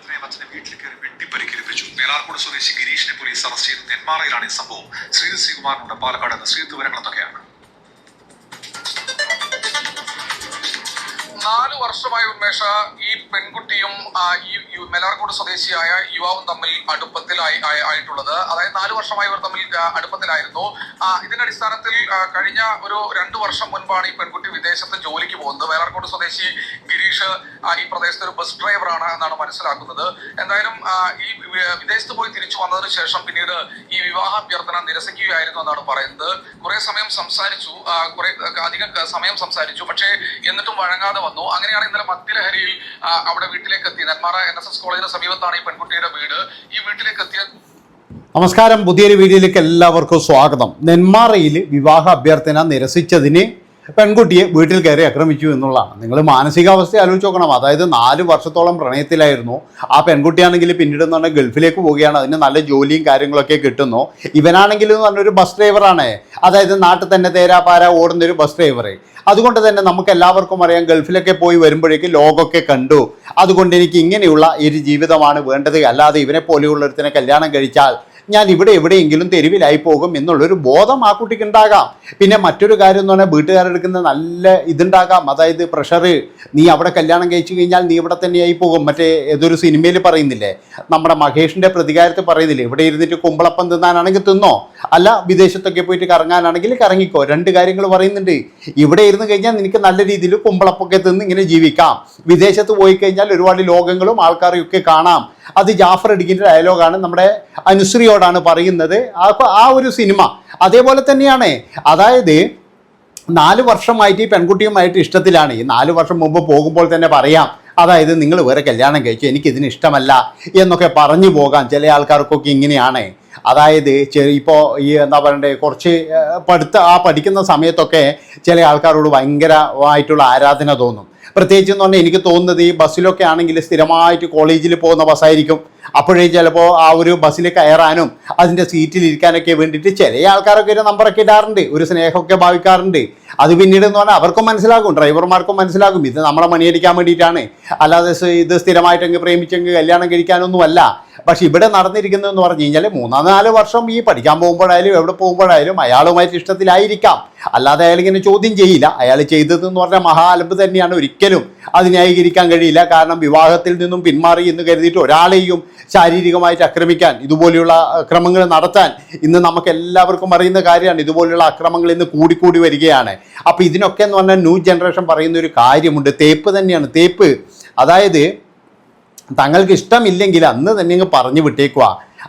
കുടുംബത്തിനെയും അച്ഛനും വീട്ടിൽ കയറി വെട്ടിപ്പരിക്കേൽപ്പിച്ചു മേലാർക്കോട് സ്വദേശി ഗിരീഷിനെ പോലീസ് അറസ്റ്റ് ചെയ്തു. നെന്മാറയിലാണ് ഈ സംഭവം. ശ്രീ ശ്രീകുമാറിനുണ്ട് പാലക്കാട്. നിന്ന് ശ്രീജിത്ത് വിവരങ്ങൾ എന്തൊക്കെയാണ് നാല് വർഷമായി ഉന്മേഷ ഈ പെൺകുട്ടിയും ആ, ഈ മെലാർക്കോട് സ്വദേശിയായ യുവാവും തമ്മിൽ അടുപ്പത്തിലായി ആയിട്ടുള്ളത്. അതായത് നാല് വർഷമായി ഇവർ തമ്മിൽ അടുപ്പത്തിലായിരുന്നു. ഇതിന്റെ അടിസ്ഥാനത്തിൽ കഴിഞ്ഞ ഒരു രണ്ടു വർഷം മുൻപാണ് ഈ പെൺകുട്ടി വിദേശത്ത് ജോലിക്ക് പോകുന്നത്. മേലാർക്കോട് സ്വദേശി ഗിരീഷ് ഈ പ്രദേശത്തെ ഒരു ബസ് ഡ്രൈവറാണ് എന്നാണ് മനസ്സിലാക്കുന്നത്. എന്തായാലും ഈ വിദേശത്ത് പോയി തിരിച്ചു വന്നതിന് ശേഷം പിന്നീട് ഈ വിവാഹ അഭ്യർത്ഥന നിരസിക്കുകയായിരുന്നു എന്നാണ് പറയുന്നത്. കുറെ സമയം സംസാരിച്ചു കുറെ അധികം സമയം സംസാരിച്ചു. പക്ഷേ എന്നിട്ടും വഴങ്ങാതെ വന്നു. അങ്ങനെയാണ് ഇന്നലെ മദ്യലഹരിയിൽ അവിടെ വീട്ടിലേക്ക് എത്തി. നെന്മാറ എൻ എസ് എസ് കോളേജിന് സമീപത്താണ് ഈ പെൺകുട്ടിയുടെ വീട്. ഈ വീട്ടിലേക്ക് എത്തിയ നമസ്കാരം. പുതിയൊരു വീഡിയോയിലേക്ക് എല്ലാവർക്കും സ്വാഗതം. നെന്മാറയിൽ വിവാഹ അഭ്യർത്ഥന നിരസിച്ചതിന് പെൺകുട്ടിയെ വീട്ടിൽ കയറി ആക്രമിച്ചു എന്നുള്ളതാണ്. നിങ്ങൾ മാനസികാവസ്ഥ ആലോചിച്ച് നോക്കണം. അതായത് നാല് വർഷത്തോളം പ്രണയത്തിലായിരുന്നു. ആ പെൺകുട്ടിയാണെങ്കിൽ പിന്നീട് എന്ന് പറഞ്ഞാൽ ഗൾഫിലേക്ക് പോവുകയാണ്. അതിന് നല്ല ജോലിയും കാര്യങ്ങളൊക്കെ കിട്ടുന്നു. ഇവനാണെങ്കിൽ എന്ന് പറഞ്ഞൊരു ബസ് ഡ്രൈവറാണ് അതായത് നാട്ടിൽ തന്നെ തേരാപാര ഓടുന്ന ഒരു ബസ് ഡ്രൈവറെ അതുകൊണ്ട് തന്നെ നമുക്ക് എല്ലാവർക്കും അറിയാം ഗൾഫിലൊക്കെ പോയി വരുമ്പോഴേക്ക് ലോകമൊക്കെ കണ്ടു. അതുകൊണ്ട് എനിക്ക് ഇങ്ങനെയുള്ള ഒരു ജീവിതമാണ് വേണ്ടത്. അല്ലാതെ ഇവനെ പോലെയുള്ളൊരുത്തിനെ കല്യാണം കഴിച്ചാൽ ഞാൻ ഇവിടെ എവിടെയെങ്കിലും തെരുവിലായി പോകും എന്നുള്ളൊരു ബോധം ആ കുട്ടിക്ക് ഉണ്ടാകാം. പിന്നെ മറ്റൊരു കാര്യം എന്ന് പറഞ്ഞാൽ വീട്ടുകാരെടുക്കുന്ന നല്ല ഇതുണ്ടാകാം. അതായത് പ്രഷർ നീ അവിടെ കല്യാണം കഴിച്ചു കഴിഞ്ഞാൽ നീ ഇവിടെ തന്നെയായി പോകും. മറ്റേ ഏതൊരു സിനിമയിൽ പറയുന്നില്ലേ? നമ്മുടെ മഹേഷിന്റെ പ്രതികാരത്തിൽ പറയുന്നില്ലേ? ഇവിടെ ഇരുന്നിട്ട് കുമ്പളപ്പം തിന്നാനാണെങ്കിൽ തിന്നോ? അല്ല വിദേശത്തൊക്കെ പോയിട്ട് കറങ്ങാനാണെങ്കിൽ കറങ്ങിക്കോ. രണ്ട് കാര്യങ്ങൾ പറയുന്നുണ്ട്. ഇവിടെ ഇരുന്ന് കഴിഞ്ഞാൽ നിനക്ക് നല്ല രീതിയിൽ കുമ്പളപ്പൊക്കെ തിന്ന് ഇങ്ങനെ ജീവിക്കാം. വിദേശത്ത് പോയി കഴിഞ്ഞാൽ ഒരുപാട് ലോകങ്ങളും ആൾക്കാരെയും ഒക്കെ കാണാം. അത് ജാഫർ അടിക്കിന്റെ ഡയലോഗാണ് നമ്മുടെ അനുശ്രീയോടാണ് പറയുന്നത്. ആ ഒരു സിനിമ അതേപോലെ തന്നെയാണ്. അതായത് നാല് വർഷമായിട്ട് ഈ പെൺകുട്ടിയുമായിട്ട് ഇഷ്ടത്തിലാണ്. ഈ നാല് വർഷം മുമ്പ് പോകുമ്പോൾ തന്നെ പറയാം. അതായത് നിങ്ങൾ വേറെ കല്യാണം കഴിച്ചു എനിക്കിതിന് ഇഷ്ടമല്ല എന്നൊക്കെ പറഞ്ഞു പോകാം. ചില ആൾക്കാർക്കൊക്കെ ഇങ്ങനെയാണ്. അതായത് ഇപ്പോൾ ഈ എന്താ പറയണ്ടേ കുറച്ച് പഠിത്ത ആ പഠിക്കുന്ന സമയത്തൊക്കെ ചില ആൾക്കാരോട് ഭയങ്കരമായിട്ടുള്ള ആരാധന തോന്നും. പ്രത്യേകിച്ച് എന്ന് പറഞ്ഞാൽ എനിക്ക് തോന്നുന്നത് ഈ ബസ്സിലൊക്കെ ആണെങ്കിൽ സ്ഥിരമായിട്ട് കോളേജിൽ പോകുന്ന ബസ്സായിരിക്കും. അപ്പോഴേ ചിലപ്പോൾ ആ ഒരു ബസ്സിൽ കയറാനും അതിന്റെ സീറ്റിൽ ഇരിക്കാനൊക്കെ വേണ്ടിയിട്ട് ചില ആൾക്കാരൊക്കെ ഒരു നമ്പറൊക്കെ ഇടാറുണ്ട്. ഒരു സ്നേഹമൊക്കെ ഭാവിക്കാറുണ്ട്. അത് പിന്നീട് എന്ന് പറഞ്ഞാൽ അവർക്കും മനസ്സിലാകും ഡ്രൈവർമാർക്കും മനസ്സിലാകും. ഇത് നമ്മളെ മണിയടിക്കാൻ വേണ്ടിയിട്ടാണ്. അല്ലാതെ ഇത് സ്ഥിരമായിട്ടെങ്കിൽ പ്രേമിച്ചെങ്കിൽ കല്യാണം കഴിക്കാനൊന്നും അല്ല പക്ഷെ ഇവിടെ നടന്നിരിക്കുന്നതെന്ന് പറഞ്ഞു കഴിഞ്ഞാൽ മൂന്നാം നാല് വർഷം ഈ പഠിക്കാൻ പോകുമ്പോഴായാലും എവിടെ പോകുമ്പോഴായാലും അയാളുമായിട്ട് ഇഷ്ടത്തിലായിരിക്കാം. അല്ലാതെ അയാൾ ഇങ്ങനെ ചോദ്യം ചെയ്യില്ല. അയാൾ ചെയ്തതെന്ന് പറഞ്ഞാൽ മഹാലമ്പ് തന്നെയാണ് ഒരിക്കലും. അത് ന്യായീകരിക്കാൻ കഴിയില്ല. കാരണം വിവാഹത്തിൽ നിന്നും പിന്മാറി എന്ന് കരുതിയിട്ട് ഒരാളെയും ശാരീരികമായിട്ട് ആക്രമിക്കാൻ ഇതുപോലെയുള്ള അക്രമങ്ങൾ നടത്താൻ ഇന്ന് നമുക്ക് എല്ലാവർക്കും അറിയുന്ന കാര്യമാണ്. ഇതുപോലെയുള്ള അക്രമങ്ങൾ ഇന്ന് കൂടിക്കൂടി വരികയാണ്. അപ്പോൾ ഇതിനൊക്കെ എന്ന് പറഞ്ഞാൽ ന്യൂ ജനറേഷൻ പറയുന്ന ഒരു കാര്യമുണ്ട്. തേപ്പ് തന്നെയാണ്. തേപ്പ് അതായത് തങ്ങൾക്ക് ഇഷ്ടമില്ലെങ്കിൽ അന്ന് തന്നെ അങ്ങ് പറഞ്ഞു വിട്ടേക്കുക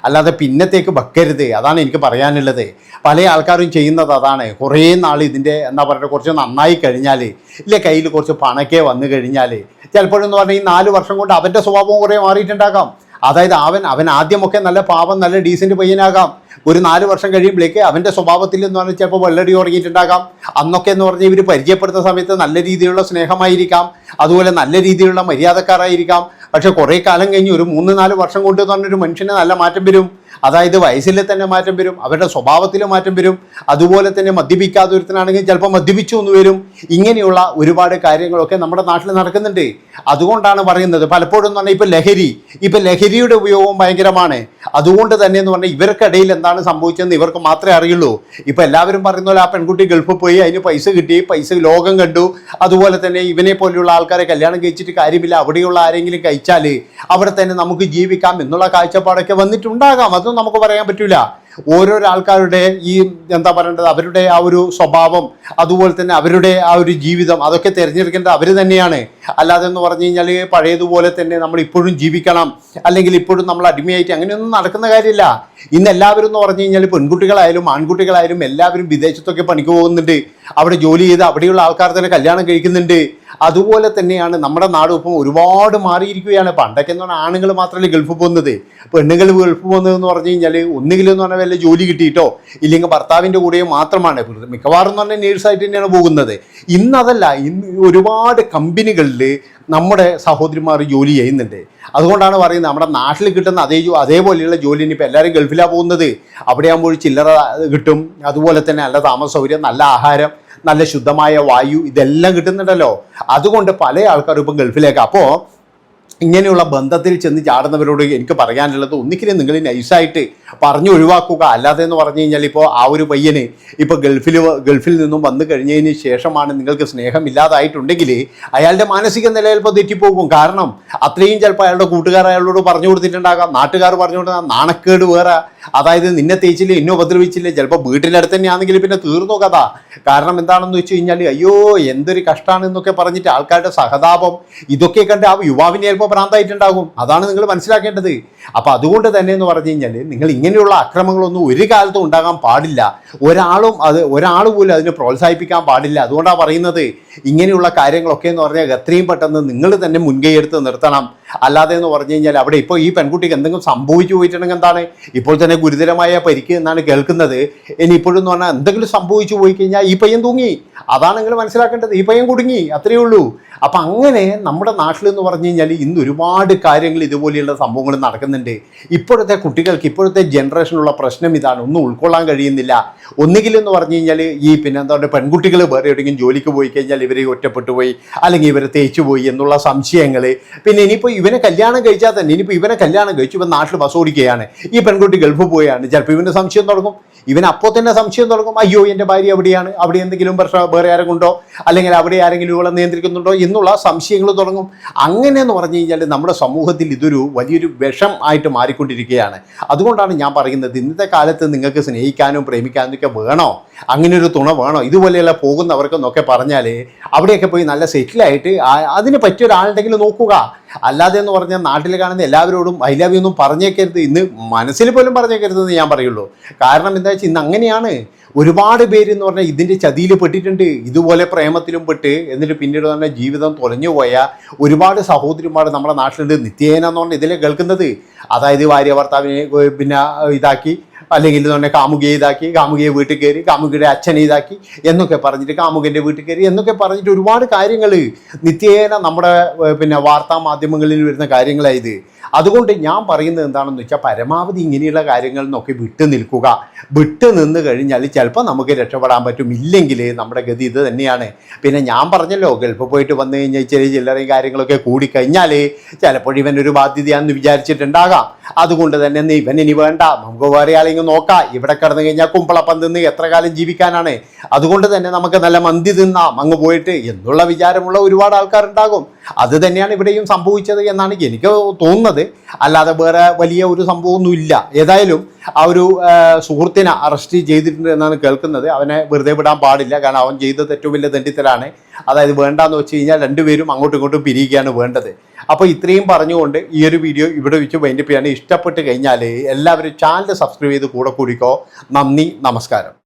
അല്ലാതെ പിന്നത്തേക്ക് വെക്കരുത്. അതാണ് എനിക്ക് പറയാനുള്ളത്. പല ആൾക്കാരും ചെയ്യുന്നത് അതാണ്. കുറേ നാൾ ഇതിന്റെ എന്താ പറയുക കുറച്ച് നന്നായി കഴിഞ്ഞാൽ ഇല്ല കയ്യിൽ കുറച്ച് പണക്കേ വന്നു കഴിഞ്ഞാൽ ചിലപ്പോഴെന്ന് പറഞ്ഞാൽ ഈ നാല് വർഷം കൊണ്ട് അവന്റെ സ്വഭാവം കുറേ മാറിയിട്ടുണ്ടാകാം. അതായത് അവൻ അവൻ ആദ്യമൊക്കെ നല്ല പാവം നല്ല ഡീസന്റ് പയ്യനാകാം. ഒരു നാല് വർഷം കഴിയുമ്പോഴേക്ക് അവന്റെ സ്വഭാവത്തിൽ എന്ന് പറഞ്ഞാൽ ചിലപ്പോൾ വെള്ളടി ഉറങ്ങിയിട്ടുണ്ടാകാം. അന്നൊക്കെ എന്ന് പറഞ്ഞാൽ ഇവർ പരിചയപ്പെടുത്തുന്ന സമയത്ത് നല്ല രീതിയിലുള്ള സ്നേഹമായിരിക്കാം. അതുപോലെ നല്ല രീതിയിലുള്ള മര്യാദക്കാരായിരിക്കാം. പക്ഷെ കുറേ കാലം കഴിഞ്ഞ് ഒരു മൂന്ന് നാല് വർഷം കൊണ്ട് തന്നെ പറഞ്ഞൊരു മനുഷ്യന് നല്ല മാറ്റം വരും. അതായത് വയസ്സിൽ തന്നെ മാറ്റം വരും അവരുടെ സ്വഭാവത്തിൽ മാറ്റം വരും അതുപോലെ തന്നെ മദ്യപിക്കാതെ ഒരുത്തനാണെങ്കിൽ ചിലപ്പോൾ മദ്യപിച്ചു എന്ന് വരും. ഇങ്ങനെയുള്ള ഒരുപാട് കാര്യങ്ങളൊക്കെ നമ്മുടെ നാട്ടിൽ നടക്കുന്നുണ്ട്. അതുകൊണ്ടാണ് പറയുന്നത് പലപ്പോഴും എന്ന് പറഞ്ഞാൽ ഇപ്പം ലഹരി ഇപ്പം ലഹരിയുടെ ഉപയോഗം ഭയങ്കരമാണ്. അതുകൊണ്ട് തന്നെ എന്ന് പറഞ്ഞാൽ ഇവർക്കിടയിൽ എന്താണ് സംഭവിച്ചതെന്ന് ഇവർക്ക് മാത്രമേ അറിയുള്ളൂ. ഇപ്പം എല്ലാവരും പറയുന്ന പോലെ ആ പെൺകുട്ടി ഗൾഫിൽ പോയി അതിന് പൈസ കിട്ടി പൈസ ലോകം കണ്ടു. അതുപോലെ തന്നെ ഇവനെ പോലെയുള്ള ആൾക്കാരെ കല്യാണം കഴിച്ചിട്ട് കാര്യമില്ല അവിടെയുള്ള ആരെങ്കിലും കഴിച്ചാൽ അവിടെ തന്നെ നമുക്ക് ജീവിക്കാം എന്നുള്ള കാഴ്ചപ്പാടൊക്കെ വന്നിട്ടുണ്ടാകാം. അതൊന്നും നമുക്ക് പറയാൻ പറ്റില്ല ഓരോരോ ആൾക്കാരുടെ ഈ എന്താ പറയേണ്ടത്? അവരുടെ ആ ഒരു സ്വഭാവം അതുപോലെ തന്നെ അവരുടെ ആ ഒരു ജീവിതം അതൊക്കെ തിരഞ്ഞെടുക്കേണ്ടത് അവർ തന്നെയാണ്. അല്ലാതെ എന്ന് പറഞ്ഞു കഴിഞ്ഞാൽ പഴയതുപോലെ തന്നെ നമ്മൾ ഇപ്പോഴും ജീവിക്കണം അല്ലെങ്കിൽ ഇപ്പോഴും നമ്മൾ അടിമയായിട്ട് അങ്ങനെയൊന്നും നടക്കുന്ന കാര്യമില്ല. ഇന്ന് എല്ലാവരും എന്ന് പറഞ്ഞു കഴിഞ്ഞാൽ പെൺകുട്ടികളായാലും ആൺകുട്ടികളായാലും എല്ലാവരും വിദേശത്തൊക്കെ പണിക്ക് പോകുന്നുണ്ട്. അവിടെ ജോലി ചെയ്ത് അവിടെയുള്ള ആൾക്കാർ തന്നെ കല്യാണം കഴിക്കുന്നുണ്ട്. അതുപോലെ തന്നെയാണ് നമ്മുടെ നാട് ഇപ്പം ഒരുപാട് മാറിയിരിക്കുകയാണ്. പണ്ടൊക്കെ എന്ന് പറഞ്ഞാൽ ആണുങ്ങൾ മാത്രമല്ലേ ഗൾഫ് പോകുന്നത്. പെണ്ണുങ്ങൾ ഗൾഫ് പോകുന്നതെന്ന് പറഞ്ഞു കഴിഞ്ഞാൽ ഒന്നുകിലും എന്ന് പറഞ്ഞാൽ വല്ല ജോലി കിട്ടിയിട്ടോ ഇല്ലെങ്കിൽ ഭർത്താവിന്റെ കൂടെയോ മാത്രമാണ്. മിക്കവാറും എന്ന് പറഞ്ഞാൽ നേഴ്സായിട്ട് തന്നെയാണ് പോകുന്നത്. ഇന്നതല്ല ഇന്ന് ഒരുപാട് കമ്പനികളിൽ നമ്മുടെ സഹോദരിമാർ ജോലി ചെയ്യുന്നുണ്ട്. അതുകൊണ്ടാണ് പറയുന്നത് നമ്മുടെ നാട്ടിൽ കിട്ടുന്ന അതേ അതേപോലെയുള്ള ജോലി ഇനിയിപ്പോൾ എല്ലാവരും ഗൾഫിലാണ് പോകുന്നത്. അവിടെ ആകുമ്പോൾ ചില്ലറ കിട്ടും. അതുപോലെ തന്നെ നല്ല താമസ സൗകര്യം നല്ല ആഹാരം നല്ല ശുദ്ധമായ വായു ഇതെല്ലാം കിട്ടുന്നുണ്ടല്ലോ. അതുകൊണ്ട് പല ആൾക്കാരും ഇപ്പം ഗൾഫിലേക്ക്. അപ്പോൾ ഇങ്ങനെയുള്ള ബന്ധത്തിൽ ചെന്ന് ചാടുന്നവരോട് എനിക്ക് പറയാനുള്ളത് ഒന്നിക്കലും നിങ്ങൾ നൈസായിട്ട് പറഞ്ഞു ഒഴിവാക്കുക അല്ലാതെ എന്ന് പറഞ്ഞു കഴിഞ്ഞാൽ ഇപ്പോൾ ആ ഒരു പയ്യന് ഇപ്പോൾ ഗൾഫിൽ ഗൾഫിൽ നിന്നും വന്നു കഴിഞ്ഞതിന് ശേഷമാണ് നിങ്ങൾക്ക് സ്നേഹം ഇല്ലാതായിട്ടുണ്ടെങ്കിൽ അയാളുടെ മാനസിക നില ചിലപ്പോൾ തെറ്റിപ്പോകും. കാരണം അത്രയും ചിലപ്പോൾ അയാളുടെ കൂട്ടുകാർ അയാളോട് പറഞ്ഞു കൊടുത്തിട്ടുണ്ടാകാം. നാട്ടുകാർ പറഞ്ഞു കൊടുത്താൽ നാണക്കേട് വേറെ. അതായത് നിന്നെ തേച്ചില്ല എന്നെ ഉപദ്രവിച്ചില്ല ചിലപ്പോൾ വീട്ടിനടുത്ത് തന്നെയാണെങ്കിൽ പിന്നെ തീർന്നു കഥ. കാരണം എന്താണെന്ന് വെച്ച് കഴിഞ്ഞാൽ അയ്യോ എന്തൊരു കഷ്ടമാണ് എന്നൊക്കെ പറഞ്ഞിട്ട് ആൾക്കാരുടെ സഹതാപം ഇതൊക്കെ കണ്ട് ആ യുവാവിനെ ചിലപ്പോൾ ഭ്രാന്തായിട്ടുണ്ടാകും. അതാണ് നിങ്ങൾ മനസ്സിലാക്കേണ്ടത്. അപ്പോൾ അതുകൊണ്ട് തന്നെ എന്ന് പറഞ്ഞു കഴിഞ്ഞാൽ നിങ്ങൾ ഇങ്ങനെയുള്ള അക്രമങ്ങളൊന്നും ഒരു കാലത്തും ഉണ്ടാകാൻ പാടില്ല. ഒരാളും അത് ഒരാൾ പോലും അതിനെ പ്രോത്സാഹിപ്പിക്കാൻ പാടില്ല. അതുകൊണ്ടാണ് പറയുന്നത് ഇങ്ങനെയുള്ള കാര്യങ്ങളൊക്കെ എന്ന് പറഞ്ഞാൽ എത്രയും പെട്ടെന്ന് നിങ്ങൾ തന്നെ മുൻകൈ എടുത്ത് നിർത്തണം. അല്ലാതെ എന്ന് പറഞ്ഞു കഴിഞ്ഞാൽ അവിടെ ഇപ്പോൾ ഈ പെൺകുട്ടിക്ക് എന്തെങ്കിലും സംഭവിച്ചു പോയിട്ടുണ്ടെങ്കിൽ എന്താണ്? ഇപ്പോൾ തന്നെ ഗുരുതരമായ പരിക്ക് എന്നാണ് കേൾക്കുന്നത്. ഇനി ഇപ്പോഴും എന്ന് പറഞ്ഞാൽ എന്തെങ്കിലും സംഭവിച്ചു പോയി കഴിഞ്ഞാൽ ഈ പയ്യൻ തൂങ്ങി. അതാണ് നിങ്ങൾ മനസ്സിലാക്കേണ്ടത്. ഈ പയ്യൻ കുടുങ്ങി. അത്രയേ ഉള്ളൂ. അപ്പം അങ്ങനെ നമ്മുടെ നാട്ടിൽ എന്ന് പറഞ്ഞു കഴിഞ്ഞാൽ ഇന്ന് ഒരുപാട് കാര്യങ്ങൾ ഇതുപോലെയുള്ള സംഭവങ്ങൾ നടക്കുന്നുണ്ട്. ഇപ്പോഴത്തെ കുട്ടികൾക്ക് ഇപ്പോഴത്തെ ജനറേഷനുള്ള പ്രശ്നം ഇതാണ്. ഒന്നും ഉൾക്കൊള്ളാൻ കഴിയുന്നില്ല. ഒന്നുകിൽ എന്ന് പറഞ്ഞു കഴിഞ്ഞാൽ ഈ പിന്നെ എന്താ പറയുക പെൺകുട്ടികൾ വേറെ എവിടെയെങ്കിലും ജോലിക്ക് പോയി കഴിഞ്ഞാൽ ഇവർ ഒറ്റപ്പെട്ടു പോയി അല്ലെങ്കിൽ ഇവരെ തേച്ചു പോയി എന്നുള്ള സംശയങ്ങൾ പിന്നെ ഇനിയിപ്പോൾ ഇവനെ കല്യാണം കഴിച്ചാൽ തന്നെ ഇനിയിപ്പോൾ ഇവനെ കല്യാണം കഴിച്ചു ഇവൻ നാട്ടിൽ ബസ് ഓടിക്കുകയാണ്. ഈ പെൺകുട്ടി ഗൾഫ് പോയാണ്. ചിലപ്പോൾ ഇവന് സംശയം തുടങ്ങും. ഇവൻ അപ്പോൾ തന്നെ സംശയം തുടങ്ങും. അയ്യോ എന്റെ ഭാര്യ എവിടെയാണ്? അവിടെ എന്തെങ്കിലും പ്രശ്നം വേറെ ആരെങ്കിലും ഉണ്ടോ അല്ലെങ്കിൽ അവിടെ ആരെങ്കിലും ഇവളെ നിയന്ത്രിക്കുന്നുണ്ടോ? എന്നുള്ള സംശയങ്ങൾ തുടങ്ങും. അങ്ങനെ എന്ന് പറഞ്ഞു കഴിഞ്ഞാൽ നമ്മുടെ സമൂഹത്തിൽ ഇതൊരു വലിയൊരു വിഷം ആയിട്ട് മാറിക്കൊണ്ടിരിക്കുകയാണ്. അതുകൊണ്ടാണ് ഞാൻ പറയുന്നത് ഇന്നത്തെ കാലത്ത് നിങ്ങൾക്ക് സ്നേഹിക്കാനും പ്രേമിക്കാനും ഒക്കെ വേണോ? അങ്ങനെ ഒരു തുണ വേണോ? ഇതുപോലെയുള്ള പോകുന്നവർക്കെന്നൊക്കെ പറഞ്ഞാൽ അവിടെയൊക്കെ പോയി നല്ല സെറ്റിലായിട്ട് അതിന് പറ്റിയ ഒരാളുണ്ടെങ്കിൽ നോക്കുക. അല്ലാതെ എന്ന് പറഞ്ഞാൽ നാട്ടിൽ കാണുന്ന എല്ലാവരോടും ഐ ലവ് യു ഒന്നും പറഞ്ഞേക്കരുത് ഇന്ന് മനസ്സിൽ പോലും പറഞ്ഞേക്കരുതെന്ന് ഞാൻ പറയുള്ളൂ. കാരണം എന്താ വെച്ചാൽ ഇന്ന് അങ്ങനെയാണ്. ഒരുപാട് പേര് എന്ന് പറഞ്ഞാൽ ഇതിന്റെ ചതിയിൽ പെട്ടിട്ടുണ്ട്. ഇതുപോലെ പ്രേമത്തിലും പെട്ട് എന്നിട്ട് പിന്നീട് തന്നെ ജീവിതം തുലഞ്ഞു പോയ ഒരുപാട് സഹോദരിമാർ നമ്മുടെ നാട്ടിലുണ്ട്. നിത്യേന എന്ന് പറഞ്ഞാൽ ഇതിലെ കേൾക്കുന്നത്. അതായത് ഭാര്യ ഭർത്താവിനെ പിന്നെ ഇതാക്കി അല്ലെങ്കിൽ എന്ന് പറഞ്ഞാൽ കാമുകിയെ ഇതാക്കി കാമുകയെ വീട്ടിൽ കയറി കാമുകയുടെ അച്ഛനെ ഇതാക്കി എന്നൊക്കെ പറഞ്ഞിട്ട് കാമുകന്റെ വീട്ടിൽ കയറി എന്നൊക്കെ പറഞ്ഞിട്ട് ഒരുപാട് കാര്യങ്ങൾ നിത്യേന നമ്മുടെ പിന്നെ വാർത്താ മാധ്യമങ്ങളിൽ വരുന്ന കാര്യങ്ങളായത് അതുകൊണ്ട് ഞാൻ പറയുന്നത് എന്താണെന്ന് വെച്ചാൽ പരമാവധി ഇങ്ങനെയുള്ള കാര്യങ്ങളിൽ നിന്നൊക്കെ വിട്ടു നിൽക്കുക. വിട്ടു നിന്ന് കഴിഞ്ഞാൽ ചിലപ്പോൾ നമുക്ക് രക്ഷപ്പെടാൻ പറ്റും. ഇല്ലെങ്കിൽ നമ്മുടെ ഗതി ഇത് തന്നെയാണ്. പിന്നെ ഞാൻ പറഞ്ഞല്ലോ ഗൾഫ് പോയിട്ട് വന്നു കഴിഞ്ഞാൽ ചെറിയ ചില്ലറയും കാര്യങ്ങളൊക്കെ കൂടിക്കഴിഞ്ഞാൽ ചിലപ്പോൾ ഇവൻ ഒരു ബാധ്യതയാണെന്ന് വിചാരിച്ചിട്ടുണ്ടാകാം. അതുകൊണ്ട് തന്നെ ഇവൻ ഇനി വേണ്ട. നമുക്ക് വേറെ ആളെങ്കിലും നോക്കാം. ഇവിടെ കിടന്നു കഴിഞ്ഞാൽ കുമ്പളപ്പം തിന്ന് എത്ര കാലം ജീവിക്കാനാണ്. അതുകൊണ്ട് തന്നെ നമുക്ക് നല്ല മന്തി തിന്നാം. അങ്ങ് പോയിട്ട് എന്നുള്ള വിചാരമുള്ള ഒരുപാട് ആൾക്കാരുണ്ടാകും. അത് തന്നെയാണ് ഇവിടെയും സംഭവിച്ചത് എന്നാണ് എനിക്ക് തോന്നുന്നത്. അല്ലാതെ വേറെ വലിയ ഒരു സംഭവമൊന്നുമില്ല. ഏതായാലും ആ ഒരു സുഹൃത്തിനെ അറസ്റ്റ് ചെയ്തിട്ടുണ്ട് എന്നാണ് കേൾക്കുന്നത്. അവനെ വെറുതെ വിടാൻ പാടില്ല. കാരണം അവൻ ചെയ്തത് ഏറ്റവും വലിയ ദണ്ഡിത്തലാണ്. അതായത് വേണ്ടാന്ന് വെച്ച് കഴിഞ്ഞാൽ രണ്ടുപേരും അങ്ങോട്ടും ഇങ്ങോട്ടും പിരിയുകയാണ് വേണ്ടത്. അപ്പോൾ ഇത്രയും പറഞ്ഞുകൊണ്ട് ഈ ഒരു വീഡിയോ ഇവിടെ വെച്ച് വൈൻഡപ്പ് ചെയ്യാൻ ഇഷ്ടപ്പെട്ട് കഴിഞ്ഞാൽ എല്ലാവരും ചാനൽ സബ്സ്ക്രൈബ് ചെയ്ത് കൂടെ കൂടിക്കോ. നന്ദി നമസ്കാരം.